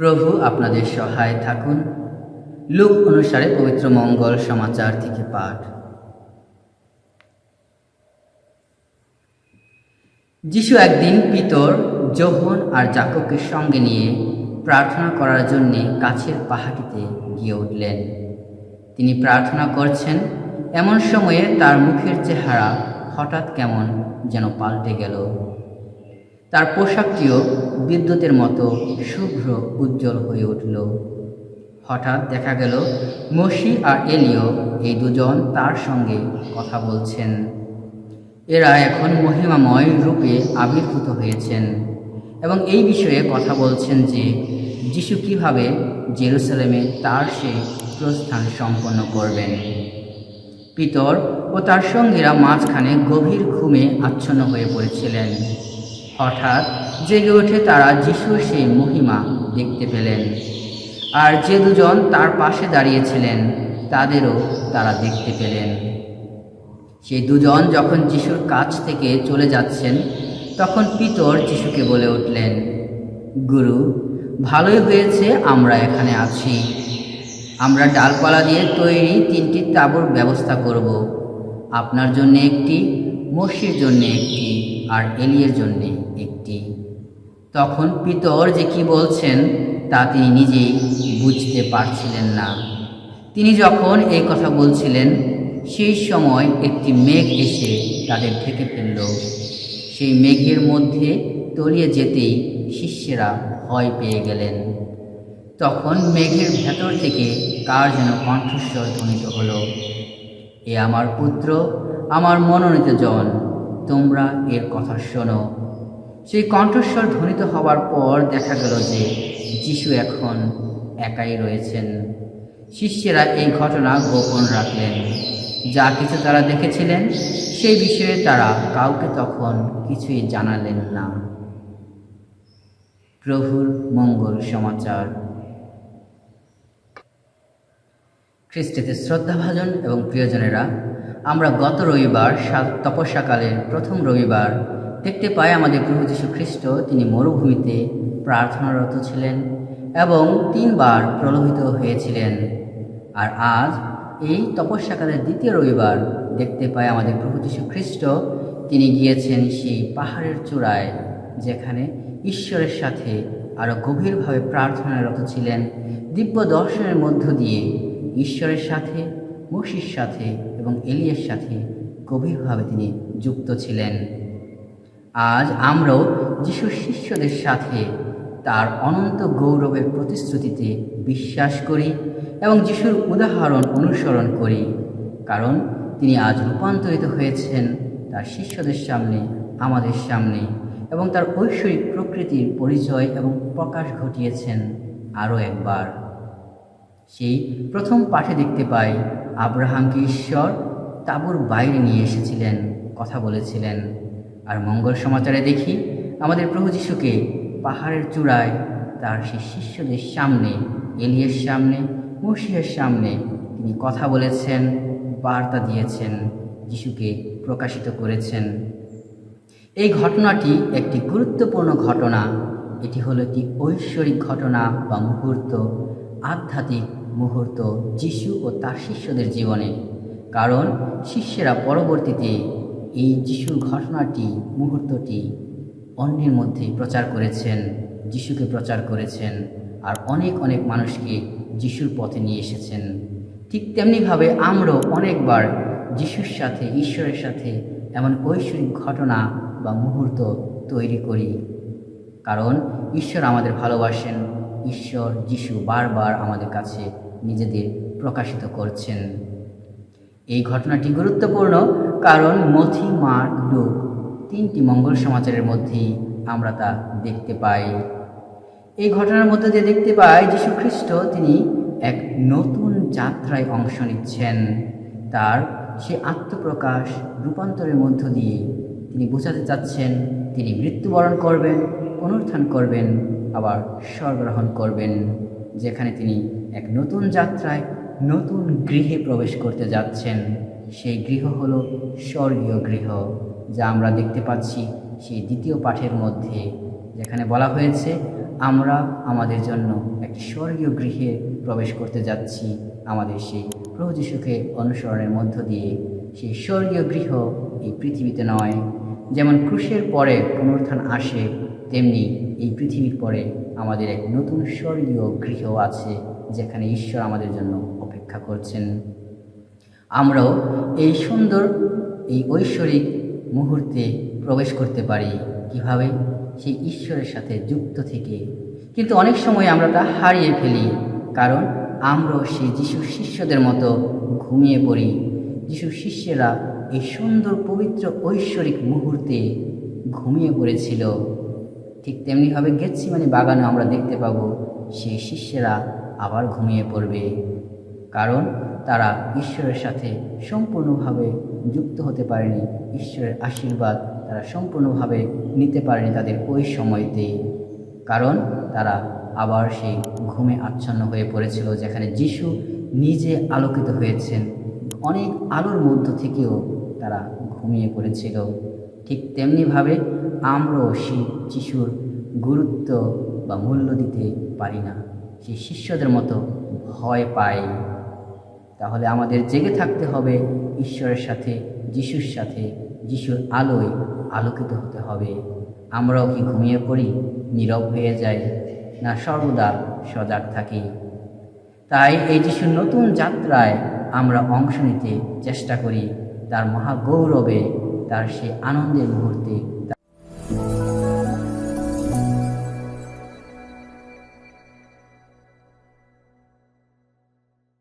প্রভু আপনাদের সহায় থাকুন। লোক অনুসারে পবিত্র মঙ্গল সমাচার থেকে পাঠ। যিশু একদিন পিতর যোহন আর জাকবকে সঙ্গে নিয়ে প্রার্থনা করার জন্যে কাছের পাহাড়িতে গিয়ে উঠলেন। তিনি প্রার্থনা করছেন, এমন সময়ে তার মুখের চেহারা হঠাৎ কেমন যেন পাল্টে গেল। তার পোশাকটিও বিদ্যুতের মতো শুভ্র, উজ্জ্বল হয়ে উঠল। হঠাৎ দেখা গেল, মসি আর এলিও এই দুজন তার সঙ্গে কথা বলছেন। এরা এখন মহিমাময় রূপে আবির্ভূত হয়েছেন এবং এই বিষয়ে কথা বলছেন যে, যিশু কীভাবে জেরুসালেমে তার সে প্রস্থান সম্পন্ন করবেন। পিতর ও তার সঙ্গীরা মাঝখানে গভীর ঘুমে আচ্ছন্ন হয়ে পড়েছিলেন। হঠাৎ জেগে উঠে তারা যিশুর সেই মহিমা দেখতে পেলেন। আর যে দুজন তার পাশে দাঁড়িয়েছিলেন, তাদেরও তারা দেখতে পেলেন। সেই দুজন যখন যিশুর কাছ থেকে চলে যাচ্ছেন, তখন পিতর যিশুকে বলে উঠলেন, গুরু, ভালোই হয়েছে আমরা এখানে আছি। আমরা ডালপালা দিয়ে তৈরি তিনটি তাঁবুর ব্যবস্থা করব। আপনার জন্য একটি, মসির জন্য একটি। আর এলিয়ের জন্য একটি। তখন পিতর যে কি বলছেন, তা তিনি নিজেই বুঝতে পারছিলেন না। তিনি যখন এই কথা বলছিলেন, সেই সময় একটি মেঘ এসে তাদের ঢেকে ফেলল। সেই মেঘের মধ্যে তলিয়ে যেতেই শিষ্যেরা ভয় পেয়ে গেলেন। তখন মেঘের ভেতর থেকে কার যেন কণ্ঠস্বর ধ্বনিত হলো, এ আমার পুত্র, আমার মনোনীত জন তোমরা এর কথা শোনো। সেই কণ্ঠস্বর ধ্বনিত হওয়ার পর দেখা গেল যে যিশু এখন একাই রয়েছেন। শিষ্যেরা এই ঘটনা গোপন রাখলেন। যা কিছু তারা দেখেছিলেন, সেই বিষয়ে তারা কাউকে তখন কিছুই জানালেন না। প্রভুর মঙ্গল সমাচার। খ্রিস্টিতে শ্রদ্ধাভাজন এবং প্রিয়জনেরা আমরা গত রবিবার তপস্যাকালের প্রথম রবিবার দেখতে পাই আমাদের প্রভু যীশু খ্রিস্ট তিনি মরুভূমিতে প্রার্থনারত ছিলেন এবং তিনবার প্রলোভিত হয়েছিলেন। আর আজ এই তপস্যাকালের দ্বিতীয় রবিবার দেখতে পাই আমাদের প্রভু যীশু খ্রিস্ট তিনি গিয়েছেন সেই পাহাড়ের চূড়ায় যেখানে ঈশ্বরের সাথে আরও গভীরভাবে প্রার্থনারত ছিলেন। দিব্য দর্শনের মধ্য দিয়ে ঈশ্বরের সাথে, মসির সাথে এবং এলিয়ের সাথে গভীরভাবে তিনি যুক্ত ছিলেন। আজ আমরাও যিশুর শিষ্যদের সাথে তার অনন্ত গৌরবের প্রতিশ্রুতিতে বিশ্বাস করি এবং যিশুর উদাহরণ অনুসরণ করি, কারণ তিনি আজ রূপান্তরিত হয়েছেন তার শিষ্যদের সামনে, আমাদের সামনে এবং তার ঐশ্বরিক প্রকৃতির পরিচয় এবং প্রকাশ ঘটিয়েছেন আরও একবার। সেই প্রথম পাঠে দেখতে পাই, আব্রাহামকে ঈশ্বর তাঁবুর বাইরে নিয়ে এসেছিলেন, কথা বলেছিলেন। আর মঙ্গল সমাচারে দেখি, আমাদের প্রভু যিশুকে পাহাড়ের চূড়ায় তার সেই শিষ্যদের সামনে, এলিয়ের সামনে, মসিহের সামনে তিনি কথা বলেছেন, বার্তা দিয়েছেন, যিশুকে প্রকাশিত করেছেন। এই ঘটনাটি একটি গুরুত্বপূর্ণ ঘটনা। এটি হলো একটি ঐশ্বরিক ঘটনা বা মুহূর্ত, আধ্যাত্মিক মুহূর্ত যিশু ও তার শিষ্যদের জীবনে। কারণ শিষ্যেরা পরবর্তীতে এই যিশুর ঘটনাটি, মুহূর্তটি অন্যের মধ্যে প্রচার করেছেন, যিশুকে প্রচার করেছেন, আর অনেক অনেক মানুষকে যিশুর পথে নিয়ে এসেছেন। ঠিক তেমনিভাবে আমরাও অনেকবার যিশুর সাথে, ঈশ্বরের সাথে এমন ঐশ্বরিক ঘটনা বা মুহূর্ত তৈরি করি। কারণ ঈশ্বর আমাদের ভালোবাসেন ঈশ্বর যিশু বারবার আমাদের কাছে নিজেদের প্রকাশিত করছেন। এই ঘটনাটি গুরুত্বপূর্ণ কারণ মথি, মার্ক, লুক তিনটি মঙ্গল সমাচারের মধ্যেই আমরা তা দেখতে পাই। এই ঘটনার মধ্যে দিয়ে দেখতে পাই যীশু খ্রিস্ট তিনি এক নতুন যাত্রায় অংশ নিচ্ছেন। তার সে আত্মপ্রকাশ রূপান্তরের মধ্য দিয়ে তিনি বোঝাতে চাচ্ছেন তিনি মৃত্যুবরণ করবেন, পুনরুত্থান করবেন আবার স্বর্গ্রহণ করবেন, যেখানে তিনি এক নতুন যাত্রায় নতুন গৃহে প্রবেশ করতে যাচ্ছেন। সেই গৃহ হলো স্বর্গীয় গৃহ, যা আমরা দেখতে পাচ্ছি সেই দ্বিতীয় পাঠের মধ্যে, যেখানে বলা হয়েছে, আমরা আমাদের জন্য একটি স্বর্গীয় গৃহে প্রবেশ করতে যাচ্ছি, আমাদের সেই প্রভু যিশুকে অনুসরণের মধ্য দিয়ে। সেই স্বর্গীয় গৃহ এই পৃথিবীতে নয়। যেমন ক্রুশের পরে পুনরুত্থান আসে তেমনি এই পৃথিবীর পরে আমাদের এক নতুন স্বর্গীয় গৃহ আছে, যেখানে ঈশ্বর আমাদের জন্য অপেক্ষা করছেন। আমরাও এই সুন্দর, এই ঐশ্বরিক মুহূর্তে প্রবেশ করতে পারি কীভাবে? সেই ঈশ্বরের সাথে যুক্ত থেকে। কিন্তু অনেক সময় আমরা তা হারিয়ে ফেলি, কারণ আমরাও সেই যিশুর শিষ্যদের মতো ঘুমিয়ে পড়ি। যিশুর শিষ্যেরা এই সুন্দর, পবিত্র, ঐশ্বরিক মুহূর্তে ঘুমিয়ে পড়েছিল। ঠিক তেমনিভাবে গেছি মানে বাগানে আমরা দেখতে পাবো সেই শিষ্যেরা আবার ঘুমিয়ে পড়বে। কারণ তারা ঈশ্বরের সাথে সম্পূর্ণভাবে যুক্ত হতে পারেনি। ঈশ্বরের আশীর্বাদ তারা সম্পূর্ণভাবে নিতে পারেনি তাদের ওই সময়তে কারণ তারা আবার সেই ঘুমে আচ্ছন্ন হয়ে পড়েছিল, যেখানে যিশু নিজে আলোকিত হয়েছেন। অনেক আলোর মধ্য থেকেও তারা ঘুমিয়ে পড়েছিল। ঠিক তেমনিভাবে আমরাও সেই যিশুর গুরুত্ব বা মূল্য দিতে পারি না। সেই শিষ্যদের মতো ভয় পাই। তাহলে আমাদের জেগে থাকতে হবে, ঈশ্বরের সাথে, যিশুর সাথে, যিশুর আলোয় আলোকিত হতে হবে। আমরাও কি ঘুমিয়ে পড়ি, নীরব হয়ে যাই, না সর্বদা সজাগ থাকি? তাই এই যিশুর নতুন যাত্রায় আমরা অংশ নিতে চেষ্টা করি। তার মহাগৌরবে, তার সে আনন্দের মুহূর্তে